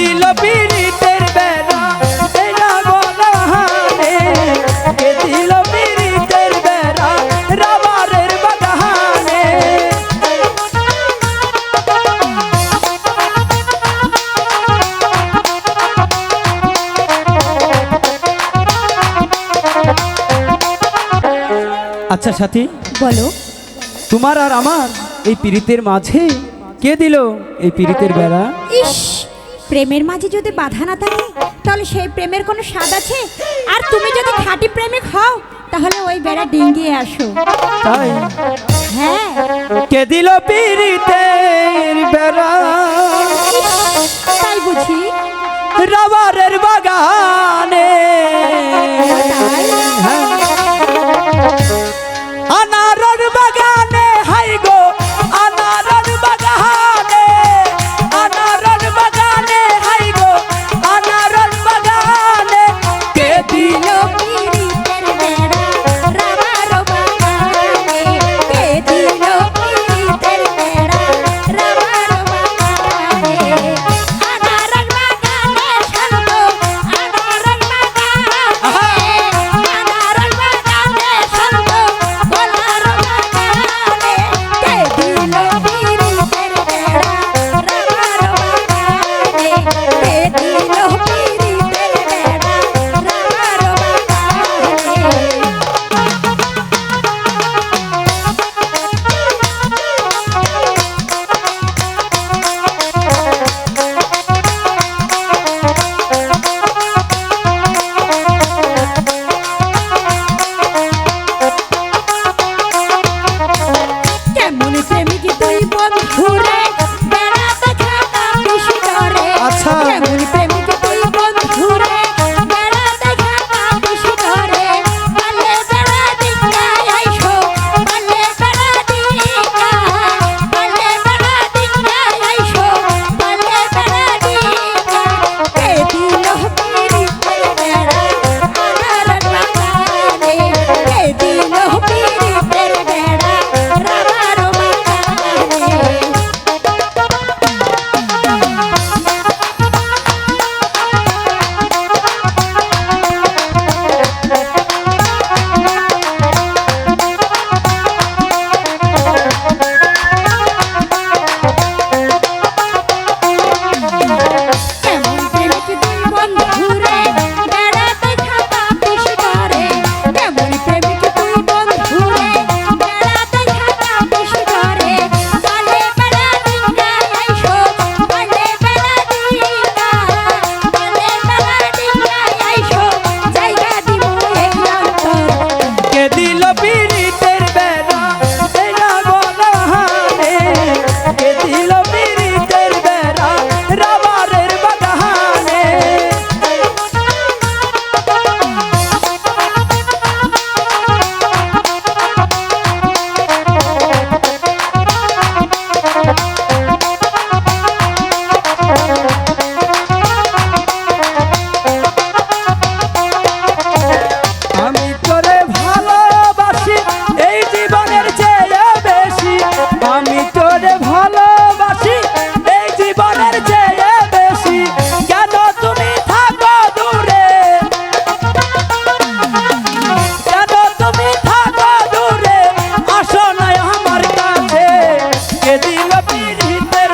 দিল কে দিল রাবারের বাগানে। আচ্ছা সাথী বলো। তোমার আর আমার এই পীড়িতের মাঝে কে দিল এই পীড়িতের বেড়া ইস প্রেমের মাঝে যদি বাধা না থাকে তাহলে সেই প্রেমের কোনো স্বাদ আছে? আর তুমি যদি খাঁটি প্রেমিক হও তাহলে ওই বেড়া ডিঙ্গিয়ে আসো। তাই? হ্যাঁ। কে দিল পীড়িতের বেড়া? তাই বুঝি। রাবারের বাগানে। পীড়িতের